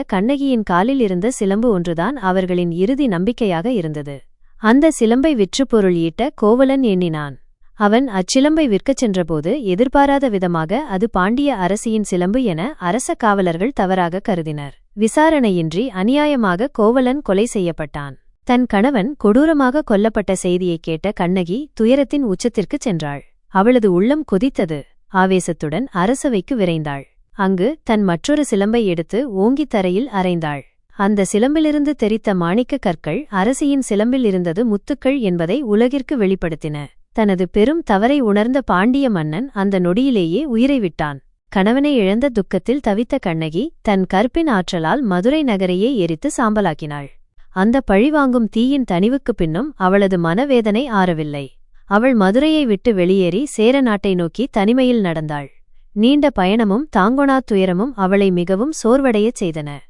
கண்ணகியின் காலில் இருந்த சிலம்பு ஒன்றுதான் அவர்களின் இறுதி நம்பிக்கையாக இருந்தது. அந்த சிலம்பை விற்று பொருள் ஈட்ட கோவலன் எண்ணினான். அவன் அச்சிலம்பை விற்கச் சென்றபோது எதிர்பாராத விதமாக அது பாண்டிய அரசியின் சிலம்பு என அரச காவலர்கள் தவறாக கருதினர். விசாரணையின்றி அநியாயமாக கோவலன் கொலை செய்யப்பட்டான். தன் கணவன் கொடூரமாக கொல்லப்பட்ட செய்தியைக் கேட்ட கண்ணகி துயரத்தின் உச்சத்திற்குச் சென்றாள். அவளது உள்ளம் கொதித்தது. ஆவேசத்துடன் அரசவைக்கு விரைந்தாள். அங்கு தன் மற்றொரு சிலம்பை எடுத்து ஓங்கித் தரையில் அறைந்தாள் அந்த சிலம்பிலிருந்து தெரித்த மாணிக்கக் கற்கள் அரசியின் சிலம்பில் இருந்தது முத்துக்கள் என்பதை உலகிற்கு வெளிப்படுத்தின. தனது பெரும் தவறை உணர்ந்த பாண்டிய மன்னன் அந்த நொடியிலேயே உயிரை விட்டான். கணவனை இழந்த துக்கத்தில் தவித்த கண்ணகி தன் கற்பின் ஆற்றலால் மதுரை நகரையே எரித்து சாம்பலாக்கினாள். அந்த பழிவாங்கும் தீயின் தனிவுக்குப் பின்னும் அவளது மனவேதனை ஆறவில்லை. அவள் மதுரையை விட்டு வெளியேறி சேர நாட்டை நோக்கி தனிமையில் நடந்தாள். நீண்ட பயணமும் தாங்கொணா துயரமும் அவளை மிகவும் சோர்வடையச் செய்தன.